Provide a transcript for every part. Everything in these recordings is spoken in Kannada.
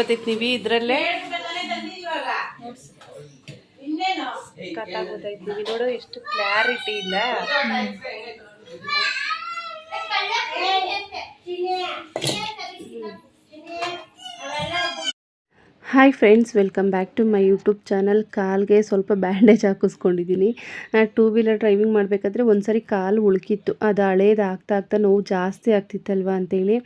ಬರ್ತೈತಿ ನೀವಿ ಇದ್ರಲ್ಲೇ. ಕತ್ತಾಗೋದೈತಿ ನೋಡು ಎಷ್ಟು ಕ್ಲಾರಿಟಿ ಇಲ್ಲ. Hi friends welcome back to my YouTube channel ಕಾಲ್ಗೆ ಸ್ವಲ್ಪ ಬ್ಯಾಂಡೇಜ್ ಹಾಕಿಸ್ಕೊಂಡಿದ್ದೀನಿ. ಟೂ ವೀಲರ್ ಡ್ರೈವಿಂಗ್ ಮಾಡಬೇಕಾದ್ರೆ ಒಂದು ಸರಿ ಕಾಲು ಉಳುಕಿತ್ತು. ಅದು ಹಳೇದು ಆಗ್ತಾ ಆಗ್ತಾ ನೋವು ಜಾಸ್ತಿ ಆಗ್ತಿತ್ತಲ್ವ ಅಂತೇಳಿ.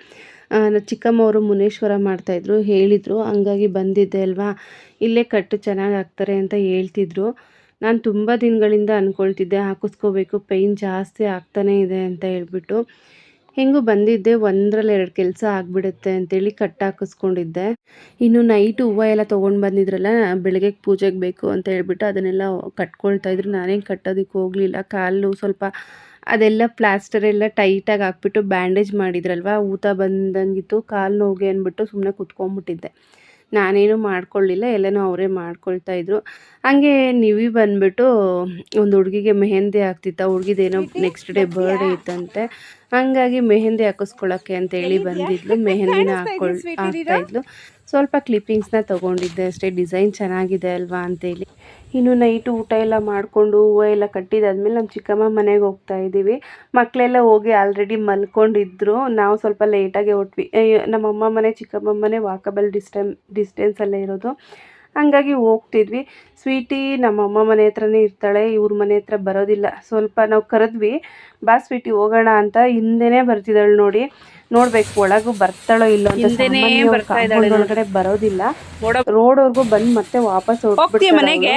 ಚಿಕ್ಕಮ್ಮವರು ಮುನೇಶ್ವರ ಮಾಡ್ತಾಯಿದ್ರು ಹೇಳಿದರು, ಹಂಗಾಗಿ ಬಂದಿದ್ದೆ ಅಲ್ವಾ? ಇಲ್ಲೇ ಕಟ್ಟು ಚೆನ್ನಾಗಿ ಹಾಕ್ತಾರೆ ಅಂತ ಹೇಳ್ತಿದ್ರು. ನಾನು ತುಂಬ ದಿನಗಳಿಂದ ಅಂದ್ಕೊಳ್ತಿದ್ದೆ ಹಾಕಿಸ್ಕೋಬೇಕು ಪೈನ್ ಜಾಸ್ತಿ ಆಗ್ತಾನೇ ಇದೆ ಅಂತ ಹೇಳ್ಬಿಟ್ಟು. ಹೆಂಗೂ ಬಂದಿದ್ದೆ ಒಂದರಲ್ಲಿ ಎರಡು ಕೆಲಸ ಆಗಿಬಿಡುತ್ತೆ ಅಂತೇಳಿ ಕಟ್ ಹಾಕಿಸ್ಕೊಂಡಿದ್ದೆ. ಇನ್ನು ನೈಟ್ ಹೂವು ಎಲ್ಲ ತೊಗೊಂಡು ಬಂದಿದ್ರಲ್ಲ, ಬೆಳಗ್ಗೆ ಪೂಜೆಗೆ ಬೇಕು ಅಂತ ಹೇಳ್ಬಿಟ್ಟು ಅದನ್ನೆಲ್ಲ ಕಟ್ಕೊಳ್ತಾ ಇದ್ರು. ನಾನೇನು ಕಟ್ಟೋದಕ್ಕೆ ಹೋಗಲಿಲ್ಲ, ಕಾಲು ಸ್ವಲ್ಪ ಅದೆಲ್ಲ ಪ್ಲಾಸ್ಟರ್ ಎಲ್ಲ ಟೈಟಾಗಿ ಹಾಕ್ಬಿಟ್ಟು ಬ್ಯಾಂಡೇಜ್ ಮಾಡಿದ್ರಲ್ವ? ಊತ ಬಂದಂಗಿತ್ತು ಕಾಲು ನೋವಿಗೆ ಅಂದ್ಬಿಟ್ಟು ಸುಮ್ಮನೆ ಕುತ್ಕೊಂಡ್ಬಿಟ್ಟಿದ್ದೆ. ನಾನೇನು ಮಾಡ್ಕೊಳ್ಳಿಲ್ಲ ಎಲ್ಲನೂ ಅವರೇ ಮಾಡ್ಕೊಳ್ತಾ ಇದ್ರು. ಹಂಗೆ ನೀವಿ ಬಂದ್ಬಿಟ್ಟು ಒಂದು ಹುಡುಗಿಗೆ ಮೆಹಂದಿ ಹಾಕ್ತಿತ್ತ. ಹುಡುಗಿದೇನೋ ನೆಕ್ಸ್ಟ್ ಡೇ ಬರ್ಡೇ ಇತ್ತಂತೆ. ಹಂಗಾಗಿ ಮೆಹಂದಿ ಹಾಕಿಸ್ಕೊಳ್ಳೋಕ್ಕೆ ಅಂತೇಳಿ ಬಂದಿದ್ಲು. ಮೆಹಂದಿನ ಹಾಕೊಳ್ ಹಾಕ್ತಾ ಇದ್ಲು. ಸ್ವಲ್ಪ ಕ್ಲಿಪ್ಪಿಂಗ್ಸ್ನ ತೊಗೊಂಡಿದ್ದೆ ಅಷ್ಟೇ. ಡಿಸೈನ್ ಚೆನ್ನಾಗಿದೆ ಅಲ್ವಾ ಅಂತೇಳಿ. ಇನ್ನು ನೈಟ್ ಊಟ ಎಲ್ಲ ಮಾಡಿಕೊಂಡು ಹೂವು ಎಲ್ಲ ಕಟ್ಟಿದಾದ್ಮೇಲೆ ನಮ್ಮ ಚಿಕ್ಕಮ್ಮ ಮನೆಗೆ ಹೋಗ್ತಾ ಇದ್ದೀವಿ. ಮಕ್ಕಳೆಲ್ಲ ಹೋಗಿ ಆಲ್ರೆಡಿ ಮಲ್ಕೊಂಡಿದ್ರು. ನಾವು ಸ್ವಲ್ಪ ಲೇಟಾಗಿ ಹೊಟ್ವಿ. ನಮ್ಮಮ್ಮ ಮನೆ ಚಿಕ್ಕಮ್ಮ ಮನೆ ವಾಕಬಲ್ ಡಿಸ್ಟೆನ್ ಡಿಸ್ಟೆನ್ಸಲ್ಲೇ ಇರೋದು. ಹಂಗಾಗಿ ಹೋಗ್ತಿದ್ವಿ. ಸ್ವೀಟಿ ನಮ್ಮಮ್ಮ ಮನೆ ಹತ್ರನೇ ಇರ್ತಾಳೆ. ಇವ್ರ ಮನೆ ಹತ್ರ ಬರೋದಿಲ್ಲ. ಸ್ವಲ್ಪ ನಾವು ಕರೆದ್ವಿ ಬಾ ಸ್ವೀಟಿ ಹೋಗೋಣ ಅಂತ ಹಿಂದೆನೇ ಬರ್ತಿದ್ದಾಳೆ ನೋಡಿ. ನೋಡ್ಬೇಕು ಒಳಗೂ ಬರ್ತಾಳೋ ಇಲ್ಲೋ ಅಂತ ಒಳಗಡೆ ಬರೋದಿಲ್ಲ. ರೋಡ್ ರೋಡ್ವರೆಗೂ ಬಂದು ಮತ್ತೆ ವಾಪಸ್ ಹೋಗ್ಬಿಟ್ಟು ಮನೆಗೆ?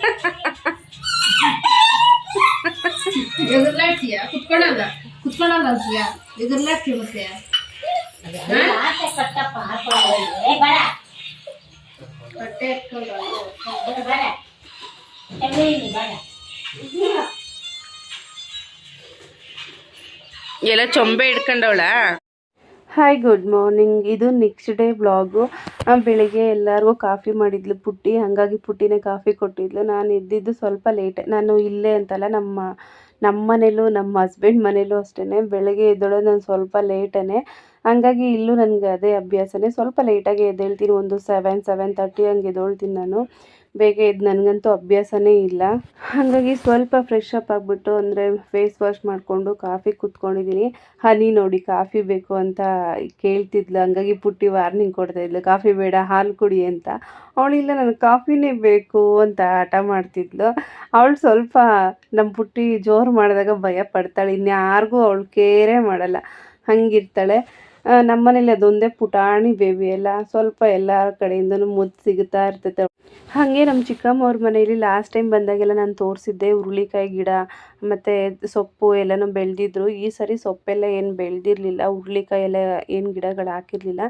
ಎದುರ್ಲಾಡ್ತೀಯ? ಕುತ್ಕೊಳಲ್ಲ ಕುತ್ಕೊಳಲ್ಲ ಅಂತೀಯ ಎದುರ್ಲಾಡ್ತೀಯ ಮತ್ತೆ? ಬಟ್ಟೆ ಎತ್ಕೊಂಡು ಎಲ್ಲ ಚೊಂಬೆ ಇಟ್ಕೊಂಡವಳ ಹಾಯ್ ಗುಡ್ ಮಾರ್ನಿಂಗ್ ಇದು ನೆಕ್ಸ್ಟ್ ಡೇ ಬ್ಲಾಗು ಬೆಳಿಗ್ಗೆ ಎಲ್ಲರಿಗೂ ಕಾಫಿ ಮಾಡಿದ್ಲು ಪುಟ್ಟಿ. ಹಾಗಾಗಿ ಪುಟ್ಟಿನೇ ಕಾಫಿ ಕೊಟ್ಟಿದ್ಲು. ನಾನು ಎದ್ದಿದ್ದು ಸ್ವಲ್ಪ ಲೇಟ್ ನಾನು ಇಲ್ಲೇ ಅಂತಲ್ಲ ನಮ್ಮ ನಮ್ಮ ಮನೇಲೂ ನಮ್ಮ ಹಸ್ಬೆಂಡ್ ಮನೇಲೂ ಅಷ್ಟೇ ಬೆಳಗ್ಗೆ ಎದ್ದೊಳೋದು ನಾನು ಸ್ವಲ್ಪ ಲೇಟೇ ಹಂಗಾಗಿ ಇಲ್ಲೂ ನನಗೆ ಅದೇ ಅಭ್ಯಾಸನೇ. ಸ್ವಲ್ಪ ಲೇಟಾಗಿ ಎದ್ದೇಳ್ತೀನಿ. ಒಂದು ಸೆವೆನ್ ಸೆವೆನ್ ತರ್ಟಿ ಹಂಗೆ ಎದ್ದೇಳ್ತೀನಿ ನಾನು. ಬೇಗ ಇದು ನನಗಂತೂ ಅಭ್ಯಾಸನೇ ಇಲ್ಲ. ಹಾಗಾಗಿ ಸ್ವಲ್ಪ ಫ್ರೆಶ್ ಅಪ್ ಆಗಿಬಿಟ್ಟು ಅಂದರೆ ಫೇಸ್ ವಾಶ್ ಮಾಡಿಕೊಂಡು ಕಾಫಿ ಕುತ್ಕೊಂಡಿದ್ದೀನಿ ಹನಿ ನೋಡಿ ಕಾಫಿ ಬೇಕು ಅಂತ ಕೇಳ್ತಿದ್ಲು. ಹಂಗಾಗಿ ಪುಟ್ಟಿ ವಾರ್ನಿಂಗ್ ಕೊಡ್ತಾ ಇದ್ಲು. ಕಾಫಿ ಬೇಡ, ಹಾಲು ಕುಡಿ ಅಂತ. ಅವಳಿಲ್ಲ ನನಗೆ ಕಾಫಿನೇ ಬೇಕು ಅಂತ ಹಠ ಮಾಡ್ತಿದ್ಲು. ಅವಳು ಸ್ವಲ್ಪ ನಮ್ಮ ಪುಟ್ಟಿ ಜೋರು ಮಾಡಿದಾಗ ಭಯ ಪಡ್ತಾಳೆ. ಇನ್ಯಾರಿಗೂ ಅವಳು ಕೇರೇ ಮಾಡಲ್ಲ. ಹಂಗಿರ್ತಾಳೆ. ನಮ್ಮನೇಲಿ ಅದೊಂದೇ ಪುಟಾಣಿ ಬೇಬಿ ಎಲ್ಲ ಸ್ವಲ್ಪ ಎಲ್ಲ ಕಡೆಯಿಂದನೂ ಮುದ್ದು ಸಿಗುತ್ತಾ ಇರ್ತೈತೆ ಹಾಗೆ ನಮ್ಮ ಚಿಕ್ಕಮ್ಮ ಅವ್ರ ಮನೇಲಿ ಲಾಸ್ಟ್ ಟೈಮ್ ಬಂದಾಗೆಲ್ಲ ನಾನು ತೋರಿಸಿದ್ದೆ ಹುರುಳಿಕಾಯಿ ಗಿಡ, ಮತ್ತು ಸೊಪ್ಪು ಎಲ್ಲನೂ ಬೆಳೆದಿದ್ರು. ಈ ಸರಿ ಸೊಪ್ಪೆಲ್ಲ ಏನು ಬೆಳೆದಿರಲಿಲ್ಲ, ಹುರುಳಿಕಾಯಿ ಎಲ್ಲ ಏನು ಗಿಡಗಳು ಹಾಕಿರಲಿಲ್ಲ.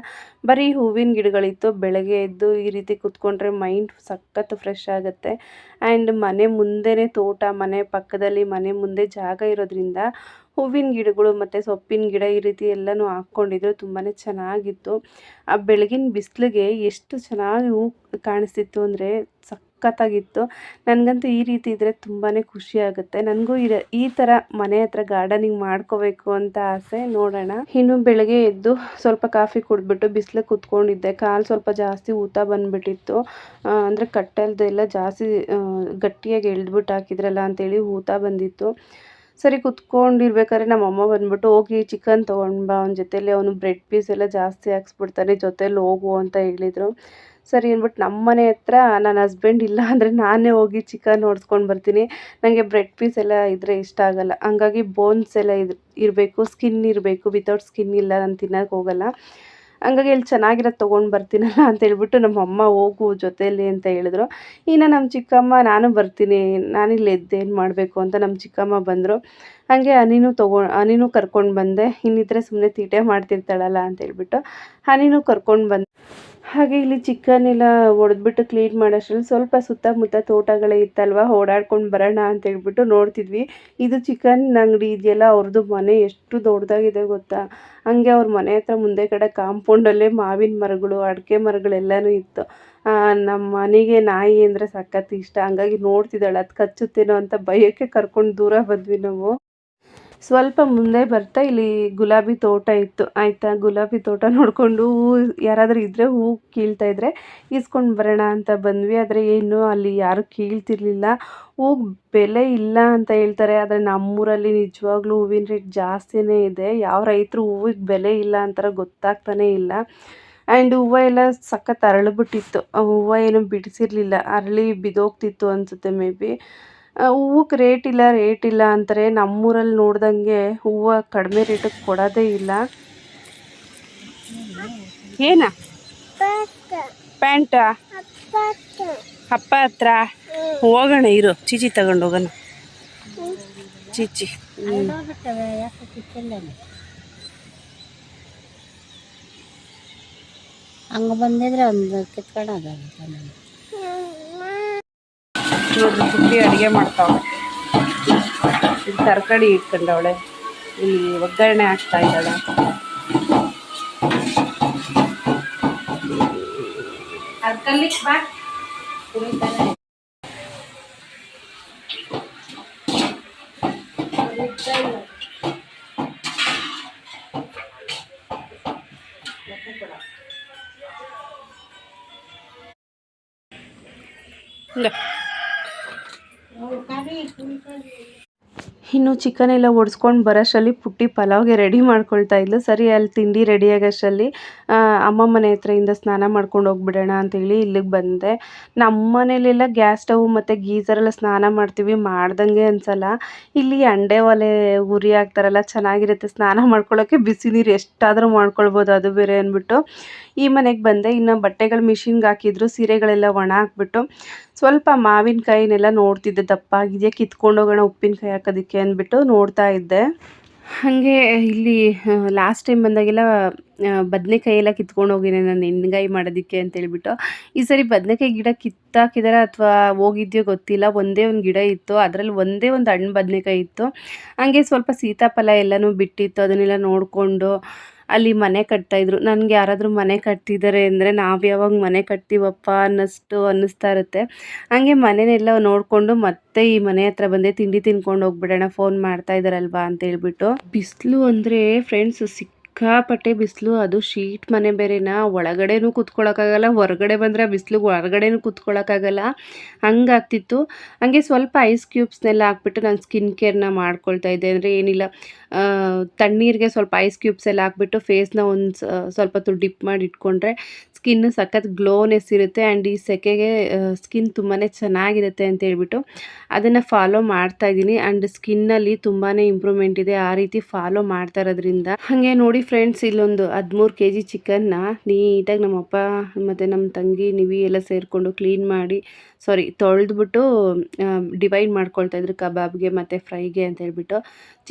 ಬರೀ ಹೂವಿನ ಗಿಡಗಳಿತ್ತು, ಬೆಳಗ್ಗೆ ಎದ್ದು ಈ ರೀತಿ ಕುತ್ಕೊಂಡ್ರೆ ಮೈಂಡ್ ಸಖತ್ ಫ್ರೆಶ್ ಆಗುತ್ತೆ. ಆ್ಯಂಡ್ ಮನೆ ಮುಂದೆನೇ ತೋಟ, ಮನೆ ಪಕ್ಕದಲ್ಲಿ ಮನೆ ಮುಂದೆ ಜಾಗ ಇರೋದ್ರಿಂದ ಹೂವಿನ ಗಿಡಗಳು ಮತ್ತು ಸೊಪ್ಪಿನ ಗಿಡ ಈ ರೀತಿ ಎಲ್ಲನೂ ಹಾಕ್ಕೊಂಡಿದ್ರು ತುಂಬಾ ಚೆನ್ನಾಗಿತ್ತು. ಆ ಬೆಳಗಿನ ಬಿಸಿಲಿಗೆ ಎಷ್ಟು ಚೆನ್ನಾಗಿ ಹೂ ಕಾಣಿಸ್ತಿತ್ತು ಅಂದರೆ ಸಖತ್ತಾಗಿತ್ತು. ನನಗಂತೂ ಈ ರೀತಿ ಇದ್ದರೆ ತುಂಬಾ ಖುಷಿ ಆಗುತ್ತೆ. ನನಗೂ ಈ ಈ ಥರ ಮನೆ ಹತ್ರ ಗಾರ್ಡನಿಂಗ್ ಮಾಡ್ಕೋಬೇಕು ಅಂತ ಆಸೆ, ನೋಡೋಣ. ಇನ್ನು ಬೆಳಗ್ಗೆ ಎದ್ದು ಸ್ವಲ್ಪ ಕಾಫಿ ಕುಡಿದ್ಬಿಟ್ಟು ಬಿಸಿಲು ಕುತ್ಕೊಂಡಿದ್ದೆ. ಕಾಲು ಸ್ವಲ್ಪ ಜಾಸ್ತಿ ಊತ ಬಂದ್ಬಿಟ್ಟಿತ್ತು. ಅಂದರೆ ಕಟ್ಟಲ್ದೆಲ್ಲ ಜಾಸ್ತಿ ಗಟ್ಟಿಯಾಗಿ ಎಳ್ದ್ಬಿಟ್ಟು ಹಾಕಿದ್ರಲ್ಲ ಅಂತೇಳಿ ಊತ ಬಂದಿತ್ತು. ಸರಿ ಕುತ್ಕೊಂಡಿರ್ಬೇಕಾದ್ರೆ ನಮ್ಮ ಅಮ್ಮ ಬಂದ್ಬಿಟ್ಟು, ಹೋಗಿ ಚಿಕನ್ ತೊಗೊಂಡು ಬಾ, ಅವನ ಜೊತೆಲಿ ಅವನು ಬ್ರೆಡ್ ಪೀಸ್ ಎಲ್ಲ ಜಾಸ್ತಿ ಹಾಕ್ಸ್ಬಿಡ್ತಾನೆ, ಜೊತೇಲಿ ಹೋಗು ಅಂತ ಹೇಳಿದರು. ಸರಿ ಅಂದ್ಬಿಟ್ಟು ನಮ್ಮ ಮನೆ ಹತ್ರ ನನ್ನ ಹಸ್ಬೆಂಡ್ ಇಲ್ಲ ಅಂದರೆ ನಾನೇ ಹೋಗಿ ಚಿಕನ್ ಹೊಡ್ಸ್ಕೊಂಡು ಬರ್ತೀನಿ. ನನಗೆ ಬ್ರೆಡ್ ಪೀಸ್ ಎಲ್ಲ ಇದ್ದರೆ ಇಷ್ಟ ಆಗಲ್ಲ. ಹಂಗಾಗಿ ಬೋನ್ಸ್ ಎಲ್ಲ ಇರಬೇಕು ಸ್ಕಿನ್ ಇರಬೇಕು. ವಿತೌಟ್ ಸ್ಕಿನ್ ಇಲ್ಲ, ನಾನು ತಿನ್ನೋಕೆ ಹೋಗಲ್ಲ. ಹಂಗಾಗಿ ಇಲ್ಲಿ ಚೆನ್ನಾಗಿರೋದು ತೊಗೊಂಡು ಬರ್ತೀನಲ್ಲ ಅಂತ ಹೇಳ್ಬಿಟ್ಟು ನಮ್ಮ ಅಮ್ಮ ಹೋಗು ಜೊತೆಯಲ್ಲಿ ಅಂತ ಹೇಳಿದ್ರು. ಇನ್ನು ನಮ್ಮ ಚಿಕ್ಕಮ್ಮ, ನಾನು ಬರ್ತೀನಿ, ನಾನಿಲ್ಲಿ ಎದ್ದೇನು ಮಾಡಬೇಕು ಅಂತ ನಮ್ಮ ಚಿಕ್ಕಮ್ಮ ಬಂದರು. ಹಾಗೆ ಹನಿನೂ ತೊಗೊ, ಹನಿನೂ ಕರ್ಕೊಂಡು ಬಂದೆ. ಇನ್ನಿದ್ರೆ ಸುಮ್ಮನೆ ತೀಟೆ ಮಾಡ್ತಿರ್ತಾಳಲ್ಲ ಅಂತ ಹೇಳ್ಬಿಟ್ಟು ಹನಿನೂ ಕರ್ಕೊಂಡು ಬಂದೆ ಹಾಗೆ ಇಲ್ಲಿ ಚಿಕನ್ ಎಲ್ಲ ಒಡೆದ್ಬಿಟ್ಟು ಕ್ಲೀನ್ ಮಾಡೋಷ್ಟರಲ್ಲಿ ಸ್ವಲ್ಪ ಸುತ್ತಮುತ್ತ ತೋಟಗಳೇ ಇತ್ತಲ್ವ, ಓಡಾಡ್ಕೊಂಡು ಬರೋಣ ಅಂತ ಹೇಳ್ಬಿಟ್ಟು ನೋಡ್ತಿದ್ವಿ. ಇದು ಚಿಕನ್ ಅಂಗಡಿ ಇದೆಯಲ್ಲ ಅವ್ರದ್ದು ಮನೆ ಎಷ್ಟು ದೊಡ್ಡದಾಗಿದೆ ಗೊತ್ತಾ? ಹಂಗೆ ಅವ್ರ ಮನೆ ಹತ್ರ ಮುಂದೆ ಕಡೆ ಕಾಂಪೌಂಡಲ್ಲೇ ಮಾವಿನ ಮರಗಳು, ಅಡಿಕೆ ಮರಗಳೆಲ್ಲನೂ ಇತ್ತು. ನಮ್ಮ ಮನೆಗೆ ನಾಯಿ ಅಂದರೆ ಸಖತ್ ಇಷ್ಟ. ಹಂಗಾಗಿ ನೋಡ್ತಿದ್ದಾಳೆ ಅದು ಕಚ್ಚುತ್ತೇನೋ ಅಂತ ಭಯಕ್ಕೆ ಕರ್ಕೊಂಡು ದೂರ ಬಂದ್ವಿ ನಾವು. ಸ್ವಲ್ಪ ಮುಂದೆ ಬರ್ತಾ ಇಲ್ಲಿ ಗುಲಾಬಿ ತೋಟ ಇತ್ತು. ಆಯಿತಾ? ಗುಲಾಬಿ ತೋಟ ನೋಡಿಕೊಂಡು ಹೂ ಯಾರಾದರೂ ಇದ್ದರೆ ಹೂ ಕೀಳ್ತಾ ಇದ್ದರೆ ಈಸ್ಕೊಂಡು ಬರೋಣ ಅಂತ ಬಂದ್ವಿ. ಆದರೆ ಏನು, ಅಲ್ಲಿ ಯಾರೂ ಕೀಳ್ತಿರ್ಲಿಲ್ಲ. ಹೂವು ಬೆಲೆ ಇಲ್ಲ ಅಂತ ಹೇಳ್ತಾರೆ. ಆದರೆ ನಮ್ಮೂರಲ್ಲಿ ನಿಜವಾಗ್ಲೂ ಹೂವಿನ ರೇಟ್ ಜಾಸ್ತಿನೇ ಇದೆ. ಯಾವ ರೈತರು ಹೂವಿಗೆ ಬೆಲೆ ಇಲ್ಲ ಅಂತಾರೆ ಗೊತ್ತಾಗ್ತಾನೇ ಇಲ್ಲ. ಆ್ಯಂಡ್ ಹೂವು ಎಲ್ಲ ಸಖತ್ ಅರಳಿಬಿಟ್ಟಿತ್ತು ಹೂವು ಏನು ಬಿಡಿಸಿರ್ಲಿಲ್ಲ. ಅರಳಿ ಬಿದ್ದೋಗ್ತಿತ್ತು ಅನಿಸುತ್ತೆ ಮೇ ಬಿ. ಹೂವಕ್ಕೆ ರೇಟ್ ಇಲ್ಲ ರೇಟ್ ಇಲ್ಲ ಅಂತಾರೆ. ನಮ್ಮೂರಲ್ಲಿ ನೋಡ್ದಂಗೆ ಹೂವು ಕಡಿಮೆ ರೇಟಿಗೆ ಕೊಡೋದೇ ಇಲ್ಲ. ಏನ? ಪ್ಯಾಂಟಾ? ಅಪ್ಪ ಹತ್ರ? ಹೋಗೋಣ, ಇರು. ಚೀಚಿ ತಗೊಂಡು ಹೋಗೋಣ. ಚೀಚಿ. ಹಂಗೆ ಬಂದಿದ್ರೆ ಒಂದು ಕಿತ್ಕೊಳ್ಳೋದಾಗುತ್ತೆ ನೋಡ್ರಿ ಪುಟ್ಟಿ ಅಡುಗೆ ಮಾಡ್ತಾವೆ ಇದು ತರಕಾರಿ ಇಟ್ಕೊಂಡವಳೆ. ಇಲ್ಲಿ ಒಗ್ಗರಣೆ ಹಾಕ್ತಾ ಇದ್ದಾಳೆ. ಇಲ್ಲ. ಇನ್ನು ಚಿಕನ್ ಎಲ್ಲ ಒಡ್ಸ್ಕೊಂಡು ಬರೋಷ್ಟರಲ್ಲಿ ಪುಟ್ಟಿ ಪಲಾವ್ಗೆ ರೆಡಿ ಮಾಡ್ಕೊಳ್ತಾ ಇದ್ಲು. ಸರಿ, ಅಲ್ಲಿ ತಿಂಡಿ ರೆಡಿ ಆಗೋಷ್ಟರಲ್ಲಿ ಅಮ್ಮ ಮನೆ ಹತ್ರದಿಂದ ಸ್ನಾನ ಮಾಡ್ಕೊಂಡು ಹೋಗ್ಬಿಡೋಣ ಅಂತೇಳಿ ಇಲ್ಲಿಗೆ ಬಂದೆ. ನಮ್ಮ ಮನೇಲೆಲ್ಲ ಗ್ಯಾಸ್ ಸ್ಟವ್ ಮತ್ತು ಗೀಸರೆಲ್ಲ ಸ್ನಾನ ಮಾಡ್ತೀವಿ, ಮಾಡ್ದಂಗೆ ಅನ್ಸಲ್ಲ. ಇಲ್ಲಿ ಅಂಡೆ ಒಲೆ ಉರಿ ಹಾಕ್ತಾರಲ್ಲ, ಚೆನ್ನಾಗಿರುತ್ತೆ. ಸ್ನಾನ ಮಾಡ್ಕೊಳ್ಳೋಕ್ಕೆ ಬಿಸಿ ನೀರು ಎಷ್ಟಾದರೂ ಮಾಡ್ಕೊಳ್ಬೋದು, ಅದು ಬೇರೆ ಅಂದ್ಬಿಟ್ಟು ಈ ಮನೆಗೆ ಬಂದೆ. ಇನ್ನು ಬಟ್ಟೆಗಳು ಮಿಷಿನ್ಗೆ ಹಾಕಿದ್ರು, ಸೀರೆಗಳೆಲ್ಲ ಒಣ ಹಾಕ್ಬಿಟ್ಟು ಸ್ವಲ್ಪ ಮಾವಿನಕಾಯಿನೆಲ್ಲ ನೋಡ್ತಿದ್ದೆ. ದಪ್ಪ ಆಗಿದೆಯಾ, ಕಿತ್ಕೊಂಡು ಹೋಗೋಣ ಉಪ್ಪಿನಕಾಯಿ ಹಾಕೋದಕ್ಕೆ ಅಂದ್ಬಿಟ್ಟು ನೋಡ್ತಾ ಇದ್ದೆ. ಹಾಗೆ ಇಲ್ಲಿ ಲಾಸ್ಟ್ ಟೈಮ್ ಬಂದಾಗೆಲ್ಲ ಬದನೆಕಾಯಿ ಎಲ್ಲ ಕಿತ್ಕೊಂಡು ಹೋಗಿನಿ ನಾನು ಎಣ್ಗಾಯಿ ಮಾಡೋದಕ್ಕೆ ಅಂತೇಳ್ಬಿಟ್ಟು. ಈ ಸರಿ ಬದನೆಕಾಯಿ ಗಿಡ ಕಿತ್ತಾಕಿದಾರ ಅಥವಾ ಹೋಗಿದ್ಯೋ ಗೊತ್ತಿಲ್ಲ. ಒಂದೇ ಒಂದು ಗಿಡ ಇತ್ತು. ಅದರಲ್ಲಿ ಒಂದೇ ಒಂದು ಹಣ್ಣು ಬದನೆಕಾಯಿ ಇತ್ತು. ಹಾಗೆ ಸ್ವಲ್ಪ ಸೀತಾಫಲ ಎಲ್ಲನೂ ಬಿಟ್ಟಿತ್ತು. ಅದನ್ನೆಲ್ಲ ನೋಡಿಕೊಂಡು ಅಲ್ಲಿ ಮನೆ ಕಟ್ತಾಯಿದ್ರು ನನಗೆ ಯಾರಾದರೂ ಮನೆ ಕಟ್ತಿದ್ದಾರೆ ಅಂದರೆ ನಾವು ಯಾವಾಗ ಮನೆ ಕಟ್ತೀವಪ್ಪ ಅನ್ನಷ್ಟು ಅನ್ನಿಸ್ತಾ ಇರುತ್ತೆ. ಹಾಗೆ ಮನೆನೆಲ್ಲ ನೋಡಿಕೊಂಡು ಮತ್ತೆ ಈ ಮನೆ ಹತ್ರ ಬಂದೆ ತಿಂಡಿ ತಿನ್ಕೊಂಡು ಹೋಗ್ಬಿಡೋಣ ಫೋನ್ ಮಾಡ್ತಾ ಇದ್ದಾರಲ್ವಾ ಅಂತ ಹೇಳ್ಬಿಟ್ಟು. ಬಿಸಿಲು ಅಂದರೆ ಫ್ರೆಂಡ್ಸ್ ಸಿಕ್ಕಾಪಟ್ಟೆ ಬಿಸಿಲು, ಅದು ಶೀಟ್ ಮನೆ ಬೇರೆನಾ? ಒಳಗಡೆನೂ ಕೂತ್ಕೊಳ್ಳೋಕ್ಕಾಗಲ್ಲ ಹೊರಗಡೆ ಬಂದರೆ ಬಿಸಿಲು, ಹೊರಗಡೆನೂ ಕೂತ್ಕೊಳ್ಳೋಕ್ಕಾಗಲ್ಲ ಹಂಗಾಗ್ತಿತ್ತು. ಹಾಗೆ ಸ್ವಲ್ಪ ಐಸ್ ಕ್ಯೂಬ್ಸ್ನೆಲ್ಲ ಹಾಕ್ಬಿಟ್ಟು ನಾನು ಸ್ಕಿನ್ ಕೇರ್ನ ಮಾಡ್ಕೊಳ್ತಾ ಇದ್ದೆ. ಅಂದರೆ ಏನಿಲ್ಲ ತಣ್ಣೀರಿಗೆ ಸ್ವಲ್ಪ ಐಸ್ ಕ್ಯೂಬ್ಸ್ ಎಲ್ಲ ಹಾಕ್ಬಿಟ್ಟು ಫೇಸ್ನ ಒಂದು ಸ್ವಲ್ಪ ಹೊತ್ತು ಡಿಪ್ ಮಾಡಿ ಇಟ್ಕೊಂಡ್ರೆ ಸ್ಕಿನ್ ಸಖತ್ ಗ್ಲೋನೆಸ್ ಇರುತ್ತೆ. ಆ್ಯಂಡ್ ಈ ಸೆಕೆಗೆ ಸ್ಕಿನ್ ತುಂಬಾ ಚೆನ್ನಾಗಿರುತ್ತೆ ಅಂತ ಹೇಳ್ಬಿಟ್ಟು ಅದನ್ನು ಫಾಲೋ ಮಾಡ್ತಾ ಇದ್ದೀನಿ. ಆ್ಯಂಡ್ ಸ್ಕಿನ್ನಲ್ಲಿ ತುಂಬಾ ಇಂಪ್ರೂವ್ಮೆಂಟ್ ಇದೆ. ಆ ರೀತಿ ಫಾಲೋ ಮಾಡ್ತಾ ಇರೋದ್ರಿಂದ. ಹಾಗೆ ನೋಡಿ ಫ್ರೆಂಡ್ಸ್ ಇಲ್ಲೊಂದು ಹದಿಮೂರು ಕೆ ಜಿ ಚಿಕನ್ನ ನೀಟಾಗಿ ನಮ್ಮಪ್ಪ, ಮತ್ತು ನಮ್ಮ ತಂಗಿ, ನಿವಿ ಎಲ್ಲ ಸೇರಿಕೊಂಡು ಕ್ಲೀನ್ ಮಾಡಿ ಸಾರಿ ತೊಳೆದ್ಬಿಟ್ಟು ಡಿವೈಡ್ ಮಾಡ್ಕೊಳ್ತಾ ಇದ್ರು ಕಬಾಬ್ಗೆ ಮತ್ತು ಫ್ರೈಗೆ ಅಂತ ಹೇಳ್ಬಿಟ್ಟು.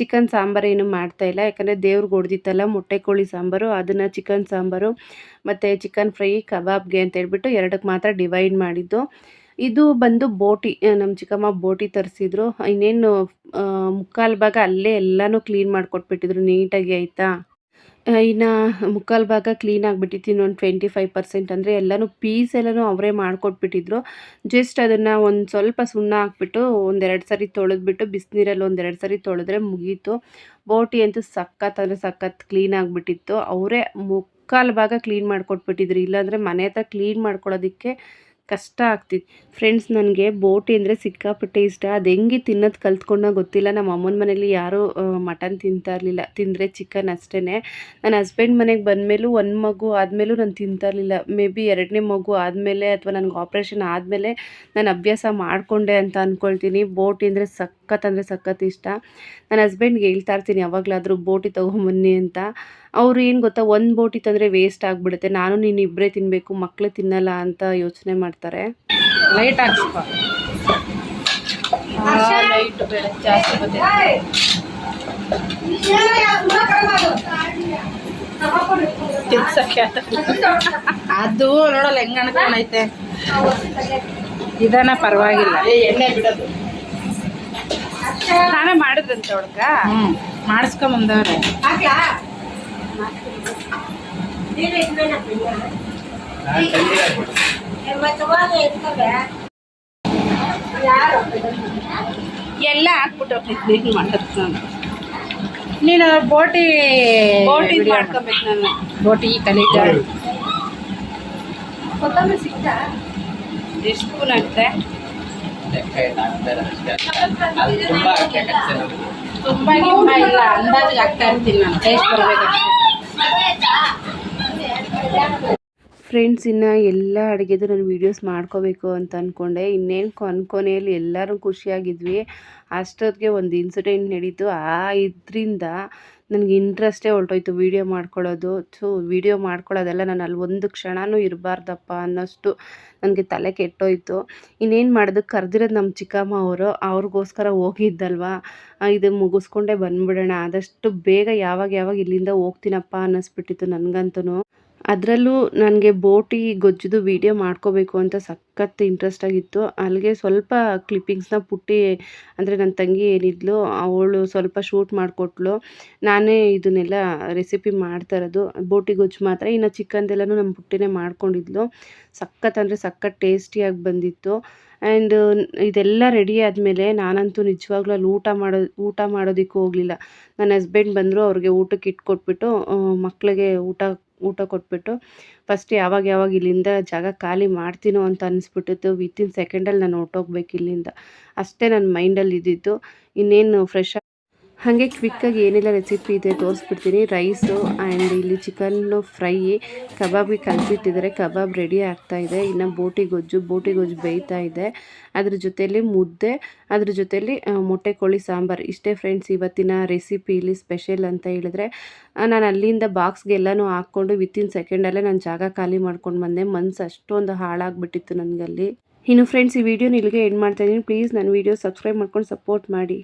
ಚಿಕನ್ ಸಾಂಬಾರು ಏನು ಮಾಡ್ತಾ ಇಲ್ಲ, ಯಾಕಂದರೆ ದೇವ್ರಿಗೆ ಹೊಡೆದಿತ್ತಲ್ಲ ಮೊಟ್ಟೆ ಕೋಳಿ ಸಾಂಬಾರು, ಅದನ್ನು ಚಿಕನ್ ಸಾಂಬಾರು, ಮತ್ತು ಚಿಕನ್ ಫ್ರೈ ಕಬಾಬ್ಗೆ ಅಂತ ಹೇಳ್ಬಿಟ್ಟು ಎರಡಕ್ಕೆ ಮಾತ್ರ ಡಿವೈಡ್ ಮಾಡಿದ್ದು. ಇದು ಬಂದು ಬೋಟಿ ನಮ್ಮ ಚಿಕ್ಕಮ್ಮ ಬೋಟಿ ತರಿಸಿದ್ರು. ಇನ್ನೇನು ಮುಕ್ಕಾಲು ಭಾಗ ಅಲ್ಲೇ ಎಲ್ಲನೂ ಕ್ಲೀನ್ ಮಾಡಿಕೊಟ್ಬಿಟ್ಟಿದ್ರು, ನೀಟಾಗಿ ಆಯಿತಾ? ಇನ್ನು ಮುಕ್ಕಾಲು ಭಾಗ ಕ್ಲೀನ್ ಆಗಿಬಿಟ್ಟಿತ್ತು, ಇನ್ನೊಂದು ಟ್ವೆಂಟಿ ಫೈವ್ ಪರ್ಸೆಂಟ್ ಅಂದರೆ ಎಲ್ಲನೂ ಪೀಸ್ ಎಲ್ಲನೂ ಅವರೇ ಮಾಡಿಕೊಟ್ಬಿಟ್ಟಿದ್ರು. ಜಸ್ಟ್ ಅದನ್ನು ಒಂದು ಸ್ವಲ್ಪ ಸುಣ್ಣ ಹಾಕ್ಬಿಟ್ಟು ಒಂದೆರಡು ಸರಿ ತೊಳೆದ್ಬಿಟ್ಟು, ಬಿಸಿನೀರಲ್ಲಿ ಒಂದೆರಡು ಸರಿ ತೊಳೆದ್ರೆ ಮುಗೀತು. ಬೋಟಿ ಅಂತೂ ಸಖತ್ ಅಂದರೆ ಸಖತ್ ಕ್ಲೀನ್ ಆಗಿಬಿಟ್ಟಿತ್ತು. ಅವರೇ ಮುಕ್ಕಾಲು ಭಾಗ ಕ್ಲೀನ್ ಮಾಡಿಕೊಟ್ಬಿಟ್ಟಿದ್ರು. ಇಲ್ಲಾಂದರೆ ಮನೆ ಹತ್ರ ಕ್ಲೀನ್ ಮಾಡ್ಕೊಳ್ಳೋದಕ್ಕೆ ಕಷ್ಟ ಆಗ್ತಿತ್ತು ಫ್ರೆಂಡ್ಸ್ ನನಗೆ ಬೋಟಿ ಅಂದರೆ ಸಿಕ್ಕಾಪಟ್ಟೆ ಇಷ್ಟ. ಅದು ಹೆಂಗೆ ತಿನ್ನೋದು ಕಲ್ತ್ಕೊಂಡ ಗೊತ್ತಿಲ್ಲ. ನಮ್ಮ ಅಮ್ಮನ ಮನೇಲಿ ಯಾರೂ ಮಟನ್ ತಿಂತಾ ಇರಲಿಲ್ಲ. ತಿಂದರೆ ಚಿಕನ್ ಅಷ್ಟೇ ನನ್ನ ಹಸ್ಬೆಂಡ್ ಮನೆಗೆ ಬಂದಮೇಲೂ ಒಂದು ಮಗು ಆದಮೇಲೂ ನಾನು ತಿಂತಾ ಇರಲಿಲ್ಲ. ಮೇ ಬಿ ಎರಡನೇ ಮಗು ಆದಮೇಲೆ ಅಥವಾ ನನಗೆ ಆಪ್ರೇಷನ್ ಆದಮೇಲೆ ನಾನು ಅಭ್ಯಾಸ ಮಾಡಿಕೊಂಡೆ ಅಂತ ಅಂದ್ಕೊಳ್ತೀನಿ ಬೋಟಿ ಅಂದರೆ ಸಖತ್ ಅಂದರೆ ಸಖತ್ ಇಷ್ಟ. ನನ್ನ ಹಸ್ಬೆಂಡ್ಗೆ ಹೇಳ್ತಾ ಇರ್ತೀನಿ ಯಾವಾಗಲಾದರೂ ಬೋಟಿ ತೊಗೊಂಬನ್ನಿ ಅಂತ. ಅವರು ಏನು ಗೊತ್ತಾ ಒಂದು ಬೋಟಿ ತಂದರೆ ವೇಸ್ಟ್ ಆಗಿಬಿಡುತ್ತೆ. ನಾನು ನೀನು ಇಬ್ಬರೇ ತಿನ್ನಬೇಕು ಮಕ್ಕಳು ತಿನ್ನಲ್ಲ ಅಂತ ಯೋಚನೆ ಮಾಡ್ತಾರೆ. ಲೈಟ್ ಹಾಕ್ಸ್ಪ ಲೈಟ್ ಜಾಸ್ತಿ ಅದು ನೋಡಲ್ಲ ಹೆಂಗ್ ಅನ್ಕೊಂಡೈತೆ. ಇದನ್ನ ಪರವಾಗಿಲ್ಲ. ಎಣ್ಣೆ ಬಿಡೋದು. ಸ್ನಾನ ಮಾಡಿದಂತ ಅವಳಕ ಮಾಡಿಸ್ಕೊಂಬಂದವ್ರೆ. ಮಾಡಿಸ್ಕೊಂಡ್ ಬಂದವ್ರೆ ಹಾಕ್ಲಾ ಎಲ್ಲ ಹಾಕ್ಬಿಟ್ಟು ಕ್ಲೀನ್ ಮಾಡೋದು ನೀನು ಬೋಟಿ ಬೋಟಿ ಮಾಡ್ಕೊಬೇಕು ನಾನು. ಬೋಟಿ ಕಲಿತ ಕೊತ್ತಂಬರಿ ಸಿಕ್ತಾ? ಎಷ್ಟು ಸ್ಪೂನ್ ಹಾಕ್ತೆ ತುಂಬಾ ಗಿಂಬ ಇಲ್ಲ ಅಂದಾಜಿಗೆ ಆಗ್ತಾ ಇರ್ತೀನಿ ನಾನು. ಟೇಸ್ಟ್ ಬರ್ಬೇಕಷ್ಟೇ ಫ್ರೆಂಡ್ಸ್ ಇನ್ನು ಎಲ್ಲ ಅಡುಗೆದು ನಾನು ವೀಡಿಯೋಸ್ ಮಾಡ್ಕೋಬೇಕು ಅಂತ ಅಂದ್ಕೊಂಡೆ ಇನ್ನೇನು ಕೊನೆಯಲ್ಲಿ ಎಲ್ಲರೂ ಖುಷಿಯಾಗಿದ್ವಿ. ಅಷ್ಟೊತ್ತಿಗೆ ಒಂದು ಇನ್ಸಿಡೆಂಟ್ ನಡೀತು. ಆ ಇದರಿಂದ ನನಗೆ ಇಂಟ್ರೆಸ್ಟೇ ಹೊಲ್ಟೋಯ್ತು ವೀಡಿಯೋ ಮಾಡ್ಕೊಳ್ಳೋದು ಸೊ ವೀಡಿಯೋ ಮಾಡ್ಕೊಳ್ಳೋದೆಲ್ಲ ನಾನು ಅಲ್ಲಿ ಒಂದು ಕ್ಷಣನೂ ಇರಬಾರ್ದಪ್ಪ ಅನ್ನೋಷ್ಟು ನನಗೆ ತಲೆ ಕೆಟ್ಟೋಯ್ತು. ಇನ್ನೇನು ಮಾಡೋದು, ಕರೆದಿರೋದು ನಮ್ಮ ಚಿಕ್ಕಮ್ಮ ಅವರು, ಅವ್ರಿಗೋಸ್ಕರ ಹೋಗಿದ್ದಲ್ವಾ? ಇದು ಮುಗಿಸ್ಕೊಂಡೇ ಬಂದ್ಬಿಡೋಣ. ಆದಷ್ಟು ಬೇಗ ಯಾವಾಗ ಯಾವಾಗ ಇಲ್ಲಿಂದ ಹೋಗ್ತೀನಪ್ಪ ಅನ್ನಿಸ್ಬಿಟ್ಟಿತ್ತು ನನಗಂತೂ ಅದರಲ್ಲೂ ನನಗೆ ಬೋಟಿ ಗೊಜ್ಜುದು ವೀಡಿಯೋ ಮಾಡ್ಕೋಬೇಕು ಅಂತ ಸಖತ್ ಇಂಟ್ರೆಸ್ಟ್ ಆಗಿತ್ತು. ಅಲ್ಲಿಗೆ ಸ್ವಲ್ಪ ಕ್ಲಿಪ್ಪಿಂಗ್ಸ್ನ ಪುಟ್ಟಿ ಅಂದರೆ ನನ್ನ ತಂಗಿ ಏನಿದ್ಲು, ಅವಳು ಸ್ವಲ್ಪ ಶೂಟ್ ಮಾಡಿಕೊಟ್ಲು. ನಾನೇ ಇದನ್ನೆಲ್ಲ ರೆಸಿಪಿ ಮಾಡ್ತಾ ಇರೋದು. ಬೋಟಿ ಗೊಜ್ಜು ಮಾತ್ರ. ಇನ್ನು ಚಿಕನ್ದೆಲ್ಲನೂ ನಮ್ಮ ಪುಟ್ಟಿನೇ ಮಾಡ್ಕೊಂಡಿದ್ಲು. ಸಖತ್ ಅಂದರೆ ಸಖತ್ ಟೇಸ್ಟಿಯಾಗಿ ಬಂದಿತ್ತು. ಆ್ಯಂಡ್ ಇದೆಲ್ಲ ರೆಡಿ ಆದಮೇಲೆ ನಾನಂತೂ ನಿಜವಾಗ್ಲೂ ಅಲ್ಲಿ ಊಟ ಮಾಡೋ, ಊಟ ಮಾಡೋದಕ್ಕೂ ಹೋಗಲಿಲ್ಲ. ನನ್ನ ಹಸ್ಬೆಂಡ್ ಬಂದರು ಅವ್ರಿಗೆ ಊಟಕ್ಕೆ ಇಟ್ಕೊಟ್ಬಿಟ್ಟು ಮಕ್ಕಳಿಗೆ ಊಟ ಊಟ ಕೊಟ್ಬಿಟ್ಟು, ಫಸ್ಟ್ ಯಾವಾಗ ಯಾವಾಗ ಇಲ್ಲಿಂದ ಜಾಗ ಖಾಲಿ ಮಾಡ್ತೀನೋ ಅಂತ ಅನಿಸ್ಬಿಟ್ಟಿತ್ತು. ವಿತಿನ್ ಸೆಕೆಂಡಲ್ಲಿ ನಾನು ಹೊರ್ಟೋಗ್ಬೇಕು ಇಲ್ಲಿಂದ. ಅಷ್ಟೇ ನನ್ನ ಮೈಂಡಲ್ಲಿ ಇದ್ದಿದ್ದು. ಇನ್ನೇನು ಫ್ರೆಶ್ ಹಾಗೆ ಕ್ವಿಕ್ಕಾಗಿ ಏನೆಲ್ಲ ರೆಸಿಪಿ ಇದೆ ತೋರಿಸ್ಬಿಡ್ತೀನಿ. ರೈಸು ಆ್ಯಂಡ್ ಇಲ್ಲಿ ಚಿಕನ್ನು ಫ್ರೈ ಕಬಾಬಿಗೆ ಕಲಿಸಿಟ್ಟಿದ್ದಾರೆ. ಕಬಾಬ್ ರೆಡಿ ಆಗ್ತಾ ಇದೆ. ಇನ್ನು ಬೋಟಿ ಗೊಜ್ಜು ಬೋಟಿ ಗೊಜ್ಜು ಬೇಯ್ತಾ ಇದೆ. ಅದ್ರ ಜೊತೆಯಲ್ಲಿ ಮುದ್ದೆ, ಅದ್ರ ಜೊತೆಯಲ್ಲಿ ಮೊಟ್ಟೆ, ಕೋಳಿ, ಸಾಂಬಾರು. ಇಷ್ಟೇ ಫ್ರೆಂಡ್ಸ್ ಇವತ್ತಿನ ರೆಸಿಪಿ ಇಲ್ಲಿ ಸ್ಪೆಷಲ್ ಅಂತ ಹೇಳಿದ್ರೆ ನಾನು ಅಲ್ಲಿಂದ ಬಾಕ್ಸ್ಗೆಲ್ಲನೂ ಹಾಕ್ಕೊಂಡು ವಿತಿನ್ ಸೆಕೆಂಡಲ್ಲೇ ನಾನು ಜಾಗ ಖಾಲಿ ಮಾಡ್ಕೊಂಡು ಬಂದೆ. ಮನ್ಸು ಅಷ್ಟೊಂದು ಹಾಳಾಗ್ಬಿಟ್ಟಿತ್ತು ನನಗಲ್ಲಿ. ಇನ್ನು ಫ್ರೆಂಡ್ಸ್ ಈ ವಿಡಿಯೋನ ಇಲ್ಲಿಗೆ ಎಂಡ್ ಮಾಡ್ತಾಯಿದ್ದೀನಿ ಪ್ಲೀಸ್ ನನ್ನ ವಿಡಿಯೋ ಸಬ್ಸ್ಕ್ರೈಬ್ ಮಾಡ್ಕೊಂಡು ಸಪೋರ್ಟ್ ಮಾಡಿ.